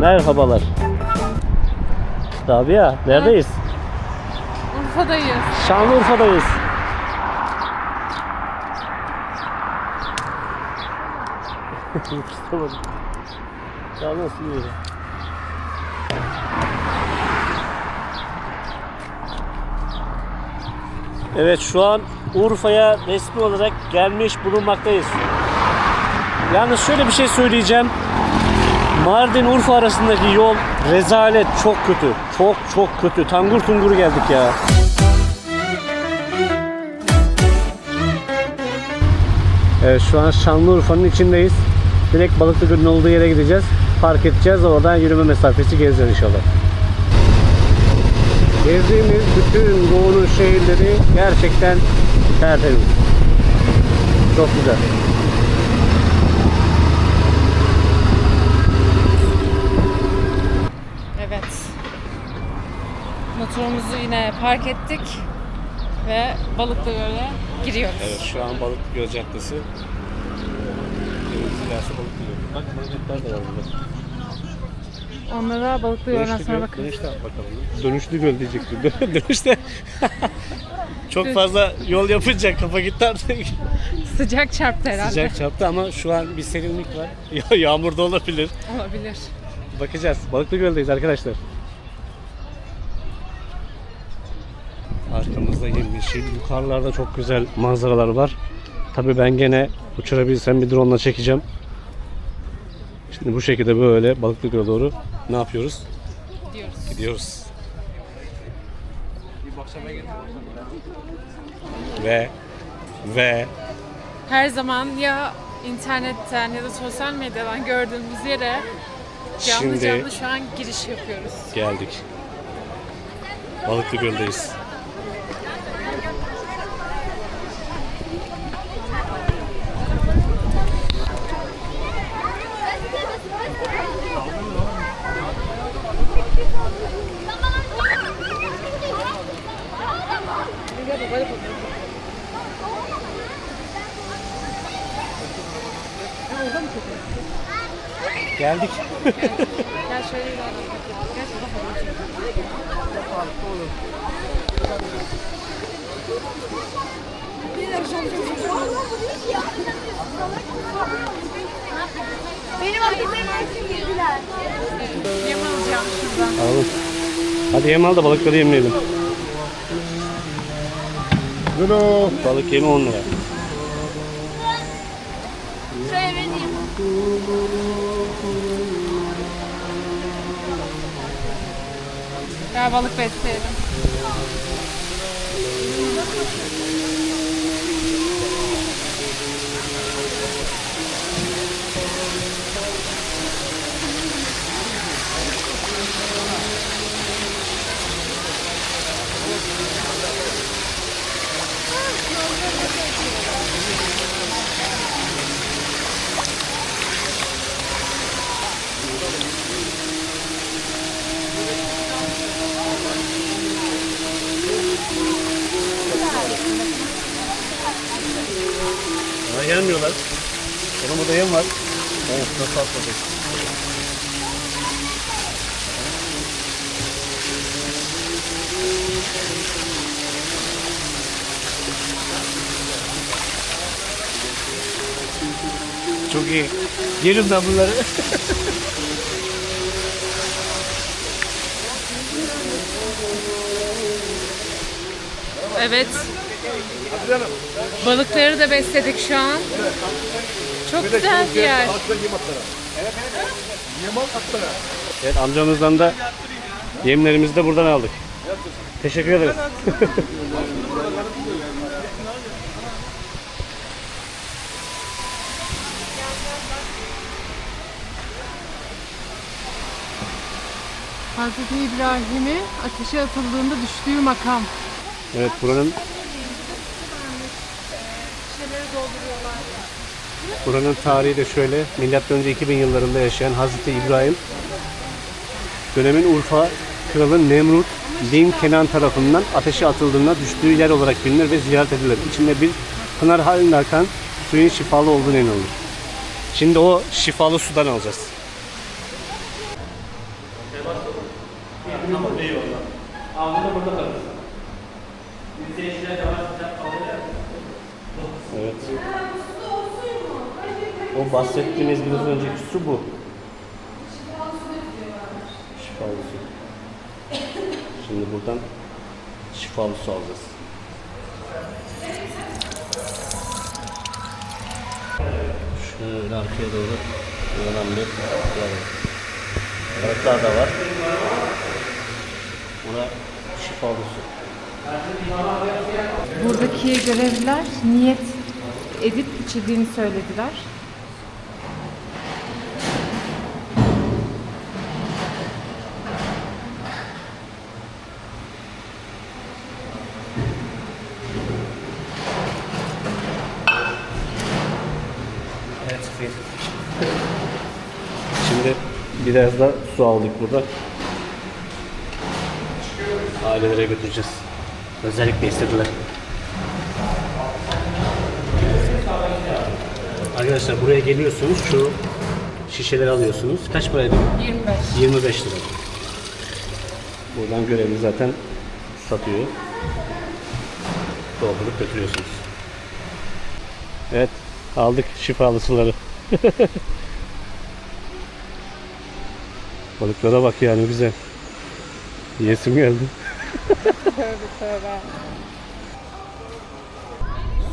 Merhabalar. Rabia, neredeyiz? Urfa'dayız. Şanlıurfa'dayız. Yapıştıramadım. Ya nasıl yürü? Evet şu an Urfa'ya resmi olarak gelmiş bulunmaktayız. Yalnız şöyle bir şey söyleyeceğim. Mardin Urfa arasındaki yol rezalet çok kötü. Çok çok kötü. Tangur tungur geldik ya. Evet şu an Şanlıurfa'nın içindeyiz. Direkt Balıklı Gölü'nün olduğu yere gideceğiz. Park edeceğiz. Oradan yürüme mesafesi gezeceğiz inşallah. Gezdiğimiz bütün Doğu'nun şehirleri gerçekten tertemiz. Çok güzel. Evet. Motorumuzu yine park ettik ve Balıklı Göl'e giriyoruz. Evet şu an Balıklı Göl Caddesi. Ilerisi Balıklı Göl. Bak balıklar da var burada. Onlara Balıklı Göl'den Dönüşlü sonra göl, bakarız. dönüşte bakalım. Dönüşlü göl diyecektim. dönüşte çok fazla yol yapınca kafa gitti artık. Sıcak çarptı herhalde. Sıcak çarptı ama şu an bir serinlik var. Ya- Yağmur da olabilir. Olabilir. Bakacağız. Balıklı Göl'deyiz arkadaşlar. Arkamızda yemyeşil. Yukarılarda çok güzel manzaralar var. Tabii ben gene uçurabilsem bir drone ile çekeceğim. Şimdi bu şekilde böyle Balıklı Göl'e doğru ne yapıyoruz? Gidiyoruz. Gidiyoruz. Ve ve Her zaman ya internetten ya da sosyal medyadan gördüğümüz yere canlı Şimdi- canlı şu an giriş yapıyoruz. geldik. Balıklı Göl'deyiz. Geldik. Gel şöyle ileride. Gel şurada Benim girdiler. Yem alacağım şuradan. Alalım. Hadi yem al da balıkları yemleyelim. Balık yemi 10 lira. Şöyle vereyim. Gel balık besleyelim. Gelmiyorlar. Benim burada yem var. Evet, nasıl atladık? Çok iyi. Yerim ben bunları. Evet. Balıkları da besledik şu an. Çok güzel bir yer. Evet amcamızdan da yemlerimizi de buradan aldık. Teşekkür ederiz. Hazreti İbrahim'i ateşe atıldığında düştüğü makam. Evet buranın Buranın tarihi de şöyle. Milattan önce 2000 yıllarında yaşayan Hazreti İbrahim dönemin Urfa kralı Nemrut bin Kenan tarafından ateşe atıldığında düştüğü yer olarak bilinir ve ziyaret edilir. İçinde bir pınar halinde akan suyun şifalı olduğunu inanılır. Şimdi o şifalı sudan alacağız. Eyvallah. Ağzını burada kalır. O bahsettiğimiz biraz önceki su bu. Şifalı su. Şimdi buradan şifalı su alacağız. Şöyle arkaya doğru uzanan bir yer var. Balıklar da var. Buna şifalı su. Buradaki görevliler niyet edip içirdiğini söylediler. Biraz da su aldık burada. Ailelere götüreceğiz. Özellikle istediler. Arkadaşlar buraya geliyorsunuz şu şişeleri alıyorsunuz. Kaç paraydı? 25. 25 lira. Buradan görevli zaten satıyor. Doldurup götürüyorsunuz. Evet, aldık şifalı suları. Balıklara bak yani güzel. Yesim geldi.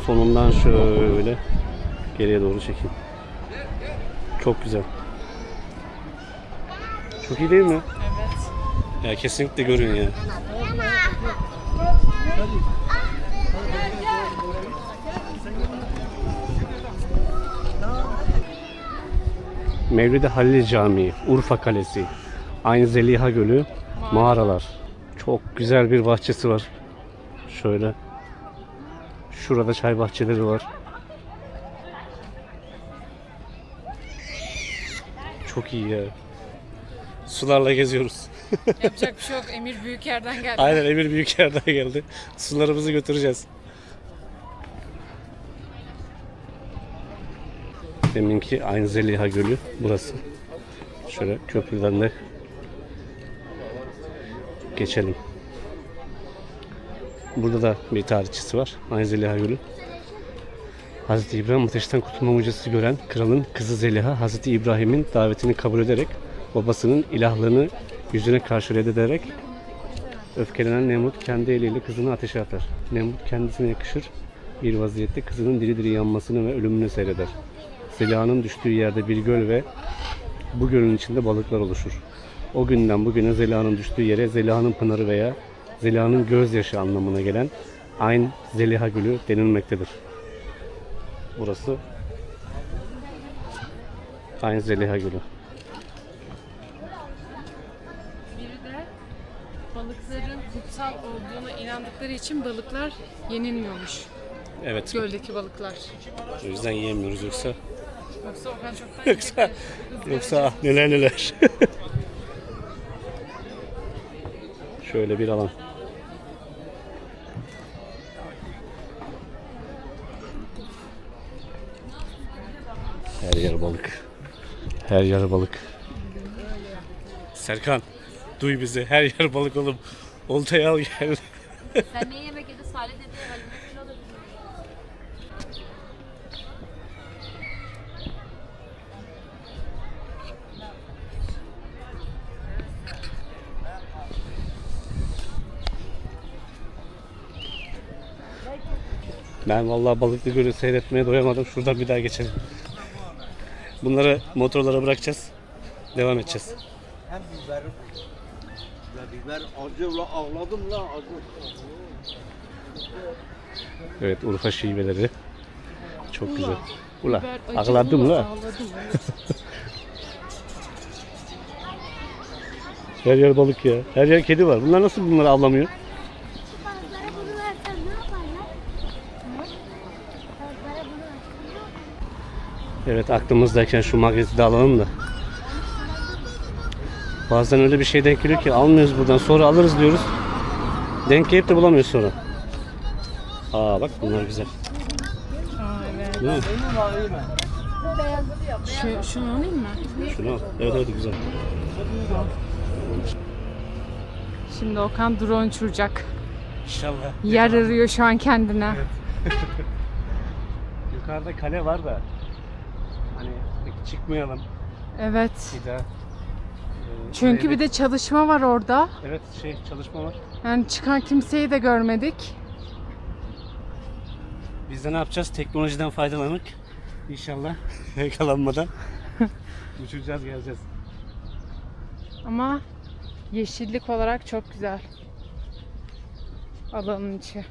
Sonundan şöyle geriye doğru çekeyim. Çok güzel. Çok iyi değil mi? Evet. Ya kesinlikle görün ya. Mevlid-i Halil Camii, Urfa Kalesi, Aynı Zeliha Gölü, mağaralar. Çok güzel bir bahçesi var. Şöyle. Şurada çay bahçeleri var. Çok iyi ya. Sularla geziyoruz. Yapacak bir şey yok. Emir Büyüker'den geldi. Aynen Emir Büyüker'den geldi. Sularımızı götüreceğiz. Deminki aynı Zeliha Gölü burası. Şöyle köprüden de geçelim. Burada da bir tarihçisi var. Aynı Zeliha Gölü. Hazreti İbrahim ateşten kurtulma mucizesi gören kralın kızı Zeliha Hazreti İbrahim'in davetini kabul ederek babasının ilahlığını yüzüne karşı reddederek Öfkelenen Nemrut kendi eliyle kızını ateşe atar. Nemrut kendisine yakışır bir vaziyette kızının diri diri yanmasını ve ölümünü seyreder. Zeliha'nın düştüğü yerde bir göl ve bu gölün içinde balıklar oluşur. O günden bugüne Zeliha'nın düştüğü yere Zeliha'nın pınarı veya Zeliha'nın gözyaşı anlamına gelen Ayn Zeliha Gölü denilmektedir. Burası Ayn Zeliha Gölü. Biri de balıkların kutsal olduğuna inandıkları için balıklar yenilmiyormuş. Evet. Göldeki balıklar. O yüzden yiyemiyoruz yoksa Yoksa Okan çoktan Yoksa- yiyecekti. Yoksa neler neler. Şöyle bir alan. Her yer balık. Her yer balık. Serkan, duy bizi. Her yer balık oğlum. Oltayı al gel. Sen ne yemek yedin? Salih dedi. Halime kilo da Ben vallahi balıklı gölü seyretmeye doyamadım. Şuradan bir daha geçelim. Bunları motorlara bırakacağız. Devam edeceğiz. Hem biber biber acı la ağladım la acı. Evet Urfa şiveleri. Çok güzel. Ula ağladım la. Her yer balık ya. Her yer kedi var. Bunlar nasıl bunları avlamıyor? Balıklara bunu versen ne yaparlar? Balıklara bunu versen Evet aklımızdayken şu magneti de alalım da. Bazen öyle bir şey denk geliyor ki almıyoruz buradan sonra alırız diyoruz. Denk gelip de bulamıyoruz sonra. Aa bak bunlar güzel. Aa, evet. Değil mi? Şu, şunu alayım mı? Şunu al. Evet evet güzel. Şimdi Okan drone uçuracak. İnşallah. Yer arıyor şu an kendine. Yukarıda kale var da hani çıkmayalım Evet. bir daha. Ee, Çünkü bir de çalışma var orada. Evet şey çalışma var. Yani çıkan kimseyi de görmedik. Biz de ne yapacağız? Teknolojiden faydalanıp inşallah yakalanmadan uçuracağız geleceğiz. Ama yeşillik olarak çok güzel. Alanın içi.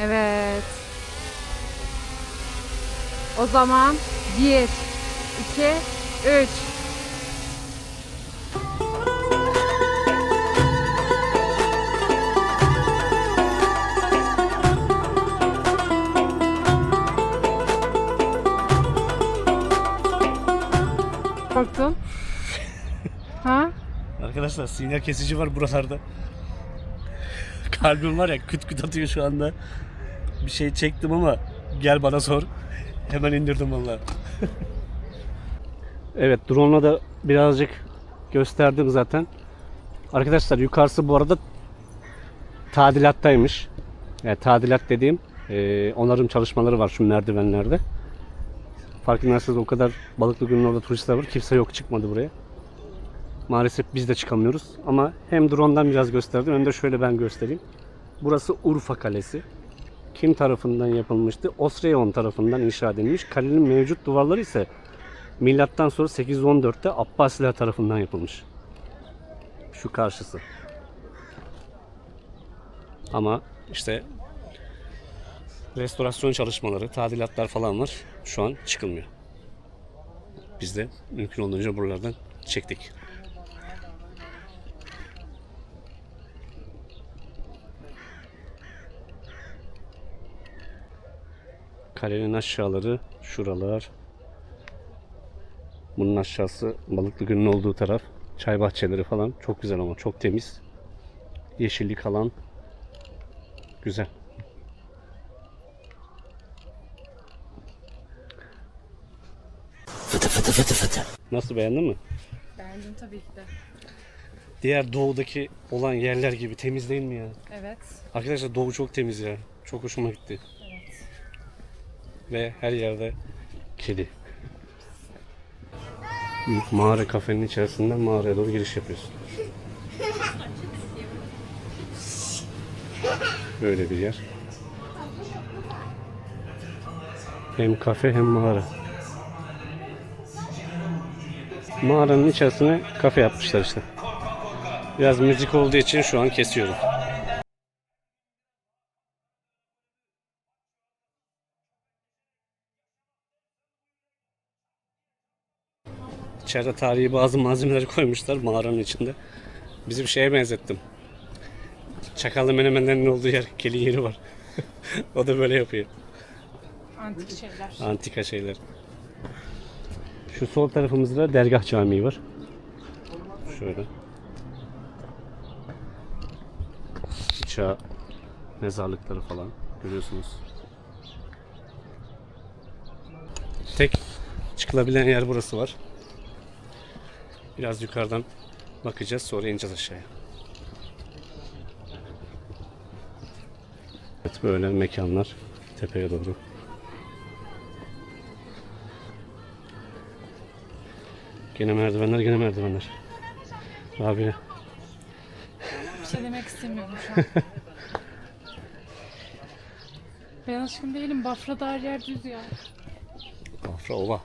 Evet. O zaman 1, 2, 3. Korktun? Ha? Arkadaşlar sinyal kesici var buralarda. Kalbim var ya küt küt atıyor şu anda. Bir şey çektim ama gel bana sor. Hemen indirdim vallahi. evet drone'la da birazcık gösterdim zaten. Arkadaşlar yukarısı bu arada tadilattaymış. Yani tadilat dediğim e, onarım çalışmaları var şu merdivenlerde. Farkındaysanız o kadar balıklı günün orada turistler var. Kimse yok çıkmadı buraya. Maalesef biz de çıkamıyoruz. Ama hem drone'dan biraz gösterdim hem de şöyle ben göstereyim. Burası Urfa Kalesi. Kim tarafından yapılmıştı? Osreon tarafından inşa edilmiş. Kalenin mevcut duvarları ise milattan sonra 814'te Abbasiler tarafından yapılmış. Şu karşısı. Ama işte restorasyon çalışmaları, tadilatlar falan var. Şu an çıkılmıyor. Biz de mümkün olduğunca buralardan çektik. Kalenin aşağıları şuralar. Bunun aşağısı balıklı gölün olduğu taraf. Çay bahçeleri falan çok güzel ama çok temiz. Yeşillik alan. Güzel. Nasıl beğendin mi? Beğendim tabii ki de. Diğer doğudaki olan yerler gibi temiz değil mi ya? Evet. Arkadaşlar doğu çok temiz ya. Çok hoşuma gitti. Ve her yerde kedi. Mağara kafenin içerisinden mağaraya doğru giriş yapıyorsun. Böyle bir yer. Hem kafe hem mağara. Mağaranın içerisine kafe yapmışlar işte. Biraz müzik olduğu için şu an kesiyorum. İçeride tarihi bazı malzemeleri koymuşlar mağaranın içinde. Bizim şeye benzettim. Çakallı menemenlerin olduğu yer, kelin yeri var. o da böyle yapıyor. Antik şeyler. Antika şeyler. Şu sol tarafımızda dergah camii var. Şöyle. Çağ mezarlıkları falan görüyorsunuz. Tek çıkılabilen yer burası var. Biraz yukarıdan bakacağız sonra ineceğiz aşağıya. Evet böyle mekanlar tepeye doğru. Gene merdivenler gene merdivenler. Abi Bir şey demek istemiyorum şu an. ben aşkım değilim. Bafra'da her yer düz ya. Afra Ova.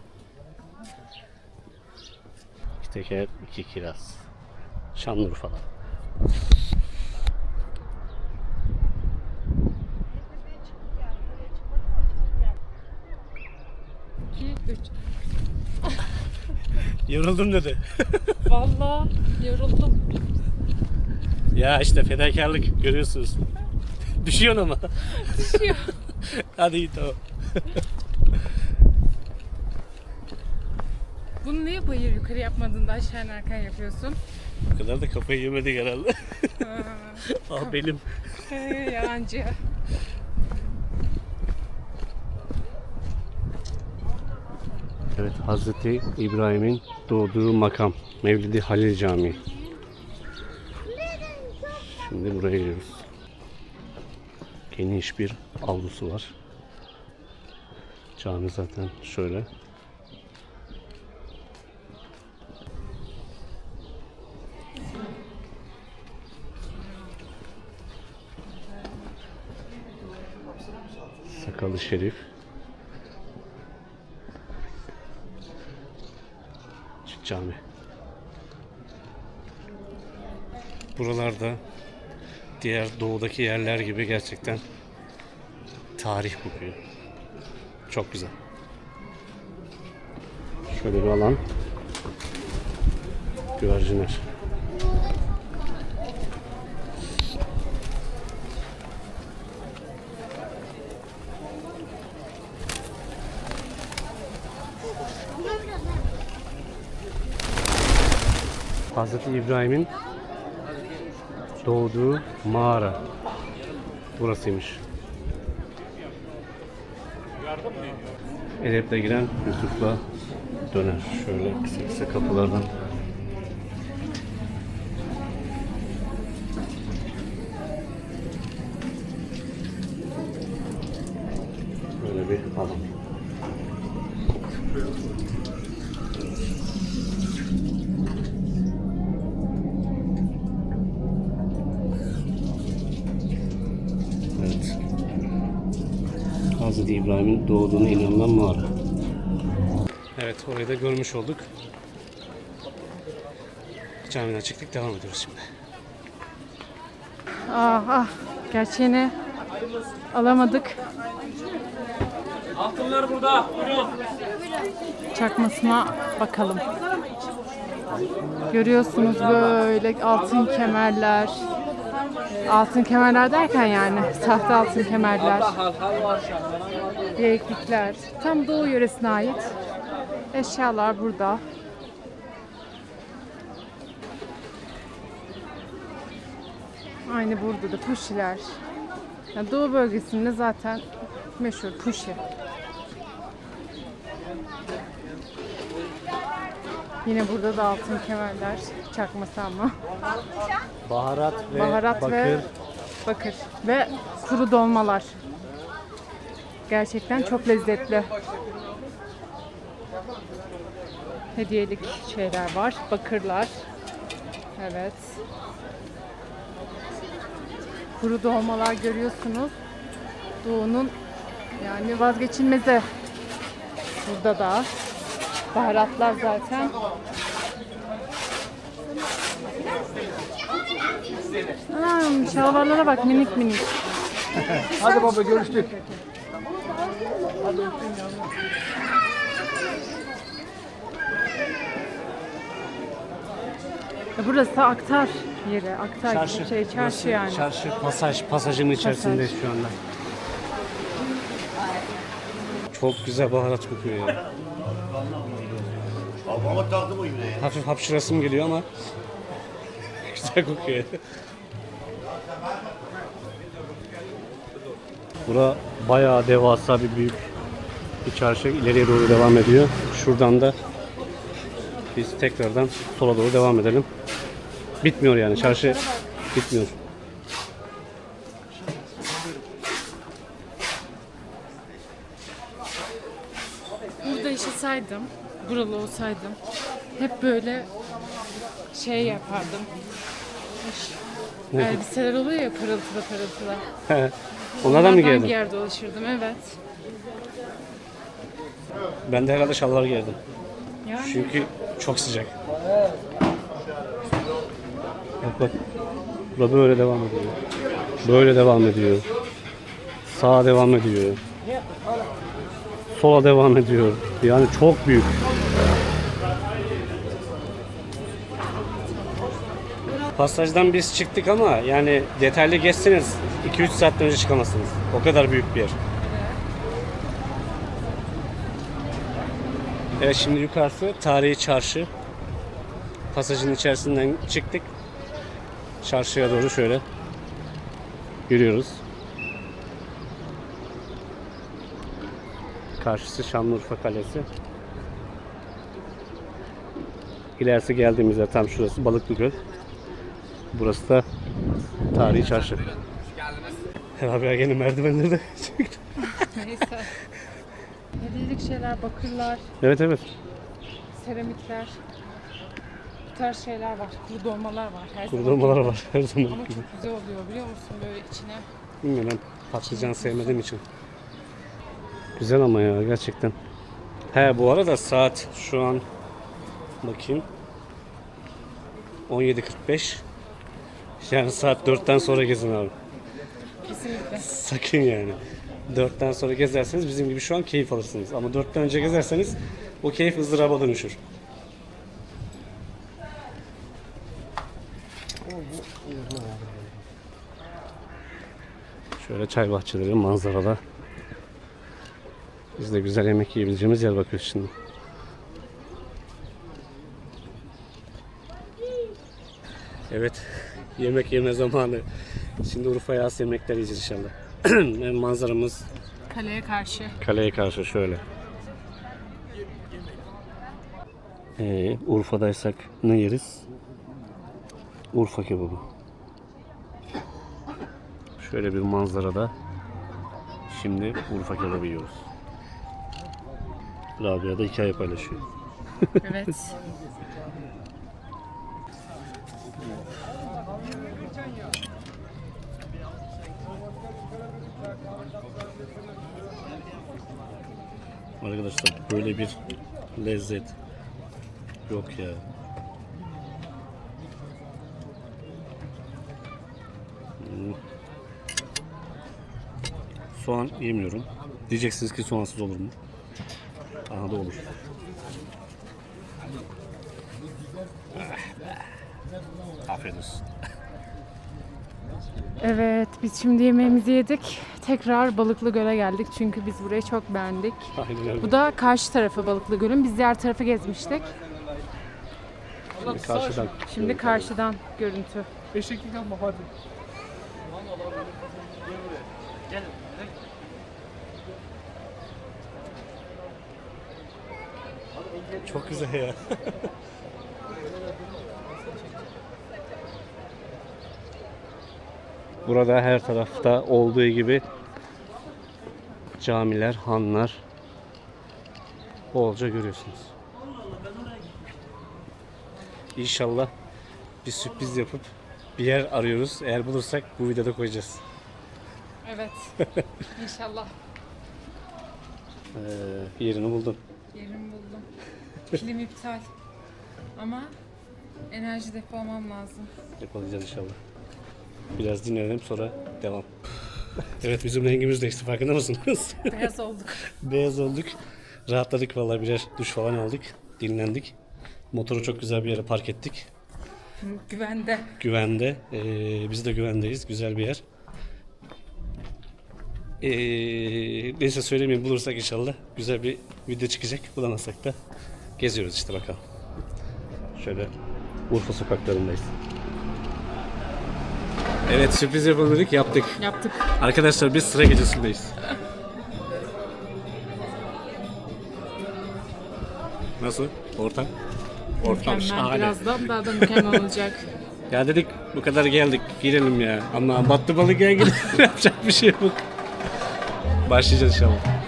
Teker, iki kiraz. Şanlıurfa'da. İki, üç. Yoruldum dedi. Vallahi yoruldum. ya işte fedakarlık görüyorsunuz. Düşüyorsun ama. Düşüyor. Hadi iyi tamam. Bunu niye bayır yukarı yapmadın da aşağı inerken yapıyorsun? Bu kadar da kafayı yemedik herhalde. ah benim. Yalancı. Evet Hazreti İbrahim'in doğduğu makam. Mevlidi Halil Camii. Şimdi buraya giriyoruz. Geniş bir avlusu var. Cami zaten şöyle. Sakalı Şerif. Şu Cami. Buralarda diğer doğudaki yerler gibi gerçekten tarih kokuyor. Çok güzel. Şöyle bir alan. Güvercinler. Hazreti İbrahim'in doğduğu mağara. Burasıymış. Edep'le giren Yusuf'la döner. Şöyle kısa kısa kapılardan. Böyle bir alan. Evet. Hazreti İbrahim'in doğduğuna inanılan mağara. Evet orayı da görmüş olduk. Camiden çıktık devam ediyoruz şimdi. Ah ah gerçeğini alamadık. Altınlar burada. Buyurun. Çakmasına bakalım. Görüyorsunuz böyle altın kemerler. Altın kemerler derken yani sahte altın kemerler. Bileklikler. Tam Doğu yöresine ait. Eşyalar burada. Aynı burada da puşiler. Yani Doğu bölgesinde zaten meşhur puşi. Yine burada da altın kemerler çakması ama. Baharat ve Baharat bakır. ve bakır ve kuru dolmalar. Gerçekten çok lezzetli. Hediyelik şeyler var. Bakırlar. Evet. Kuru dolmalar görüyorsunuz. Doğu'nun yani vazgeçilmezi. Burada da baharatlar zaten. Anam şalvarlara bak minik minik. Hadi baba görüştük. Burası aktar yeri, aktar Çarşı. şey, çarşı Burası yani. Çarşı, pasaj, pasajın içerisindeyiz şu anda. Çok güzel baharat kokuyor ya. Babama taktım o yine ya. Hafif hapşırasım geliyor ama güzel kokuyor. Bura bayağı devasa bir büyük bir çarşı ileriye doğru devam ediyor. Şuradan da biz tekrardan sola doğru devam edelim. Bitmiyor yani çarşı bitmiyor. Burada yaşasaydım, buralı olsaydım hep böyle şey yapardım. Ne? Elbiseler oluyor ya pırıltılı pırıltılı. Onlardan mı giydin? giyer dolaşırdım evet. Ben de herhalde şalvar giyerdim. Yani Çünkü çok sıcak. Bak bak. Bura böyle devam ediyor. Böyle devam ediyor. Sağa devam ediyor. Sola devam ediyor. Yani çok büyük. Pasajdan biz çıktık ama yani detaylı geçseniz 2-3 saatten önce çıkamazsınız. O kadar büyük bir yer. Evet şimdi yukarısı tarihi çarşı. Pasajın içerisinden çıktık. Çarşıya doğru şöyle yürüyoruz. Karşısı Şanlıurfa Kalesi. İlerisi geldiğimizde tam şurası Balıklı Göl. Burası da tarihi çarşı. Ya gene merdivenleri de Neyse. Şeyler, bakırlar, Evet evet. seramikler. Bu tarz şeyler var. Kuru dolmalar var. Her Kuru zaman. dolmalar var her zaman. Ama çok güzel oluyor biliyor musun böyle içine. Bilmiyorum ben patlıcan sevmediğim için. Güzel ama ya gerçekten. He bu arada saat şu an bakayım 17.45 yani saat 4'ten sonra gezin abi. Kesinlikle. Sakın yani. 4'ten sonra gezerseniz bizim gibi şu an keyif alırsınız. Ama 4'ten önce gezerseniz o keyif ızdıraba dönüşür. Şöyle çay bahçeleri manzarada. Biz de güzel yemek yiyebileceğimiz yer bakıyoruz şimdi. Evet, yemek yeme zamanı. Şimdi Urfa'ya has yemekler yiyeceğiz inşallah. Manzaramız Kaleye karşı. kaleye karşı şöyle. Ee, Urfa'daysak ne yeriz? Urfa kebabı. Şöyle bir manzarada şimdi Urfa kebabı yiyoruz. Rabia da hikaye paylaşıyor. Evet. Arkadaşlar böyle bir lezzet yok ya. Hmm. Soğan yemiyorum. Diyeceksiniz ki soğansız olur mu? Aha da olur. Ah, Afiyet olsun. Evet, biz şimdi yemeğimizi yedik. Tekrar Balıklı Göl'e geldik çünkü biz burayı çok beğendik. Aynen öyle. Bu da karşı tarafı Balıklı Göl'ün. Biz diğer tarafı gezmiştik. Şimdi karşıdan. Şimdi karşıdan görüntü. Eşeklik yapma hadi. Çok güzel ya. Burada her tarafta olduğu gibi camiler, hanlar bolca görüyorsunuz. İnşallah bir sürpriz yapıp bir yer arıyoruz. Eğer bulursak bu videoda koyacağız. Evet. İnşallah Ee, yerini buldum. yerimi buldum. Film iptal. Ama enerji depolamam lazım. Yapalayacağız inşallah. Biraz dinlenelim sonra devam. evet bizim rengimiz değişti farkında mısınız? Beyaz olduk. Beyaz olduk. Rahatladık vallahi birer duş falan aldık. Dinlendik. Motoru çok güzel bir yere park ettik. Güvende. Güvende. Ee, biz de güvendeyiz. Güzel bir yer. Ee, neyse söylemeyeyim bulursak inşallah güzel bir video çıkacak. Bulamazsak da geziyoruz işte bakalım. Şöyle Urfa sokaklarındayız. Evet sürpriz yapalım dedik yaptık. Yaptık. Arkadaşlar biz sıra gecesindeyiz. Nasıl? Ortam? Ortam Mükemmel. şahane. Birazdan daha da mükemmel olacak. Ya dedik bu kadar geldik girelim ya. Ama battı balık ya gidelim yapacak bir şey yok. Başlayacağız inşallah.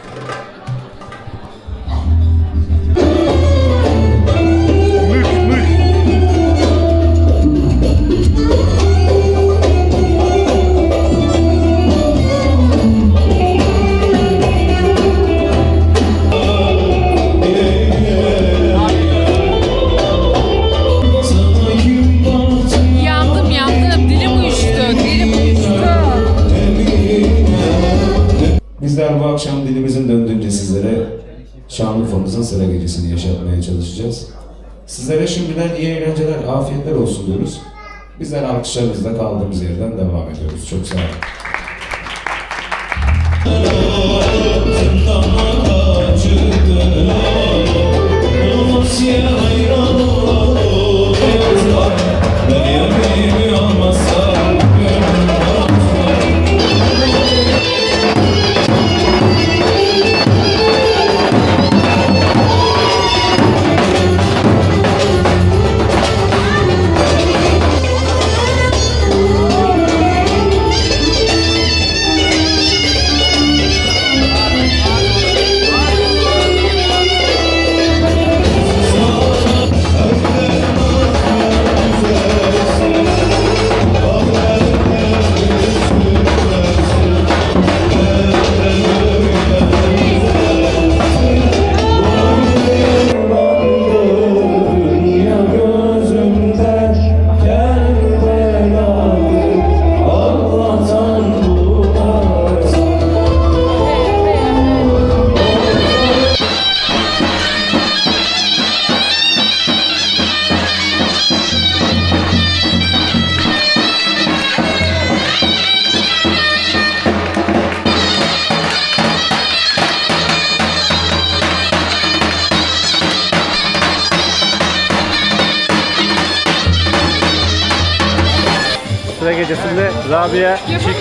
paylaşacağız. Sizlere şimdiden iyi eğlenceler, afiyetler olsun diyoruz. Bizler alkışlarınızla kaldığımız yerden devam ediyoruz. Çok sağ olun.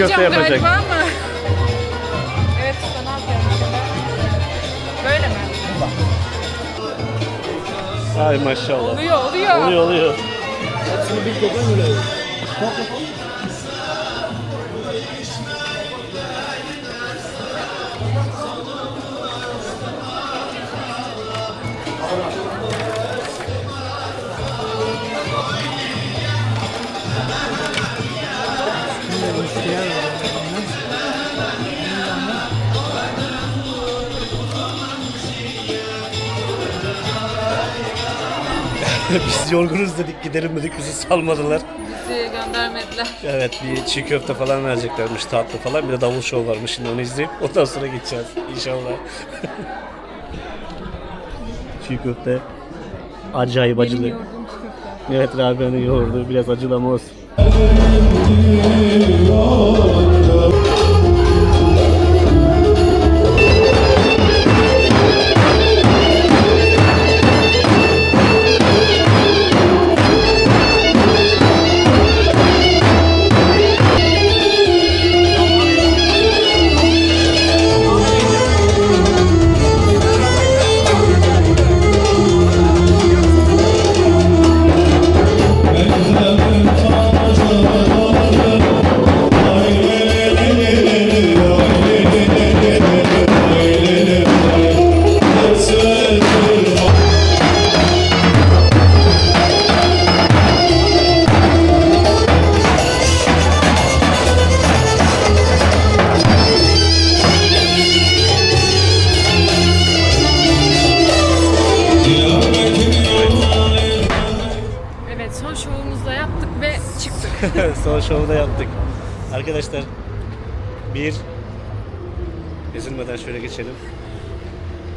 Köfte yapacak. galiba ama. Evet usta ne şimdi? Böyle mi? Ay maşallah. Oluyor oluyor. Oluyor oluyor. Biz yorgunuz dedik gidelim dedik bizi salmadılar. Bizi göndermediler. Evet bir çiğ köfte falan vereceklermiş tatlı falan bir de davul şov varmış şimdi onu izleyip ondan sonra gideceğiz inşallah. çiğ köfte acayip acılı. Evet Rabia'nın yoğurdu biraz acılı ama olsun.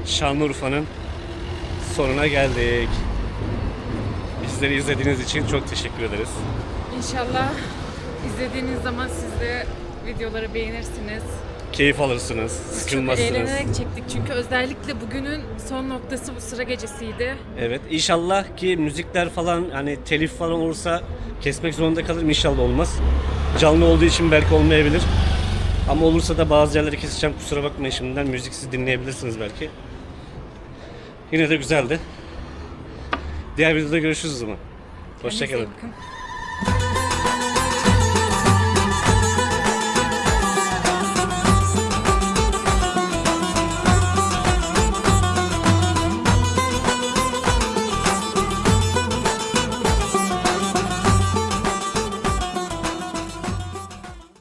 Şanlıurfa'nın sonuna geldik. Bizleri izlediğiniz için çok teşekkür ederiz. İnşallah izlediğiniz zaman siz de videoları beğenirsiniz. Keyif alırsınız, Biz çok sıkılmazsınız. eğlenerek çektik çünkü özellikle bugünün son noktası bu sıra gecesiydi. Evet inşallah ki müzikler falan hani telif falan olursa kesmek zorunda kalırım inşallah olmaz. Canlı olduğu için belki olmayabilir. Ama olursa da bazı yerleri keseceğim kusura bakmayın şimdiden müziksiz dinleyebilirsiniz belki. Yine de güzeldi. Diğer videoda görüşürüz o zaman. Hoşçakalın.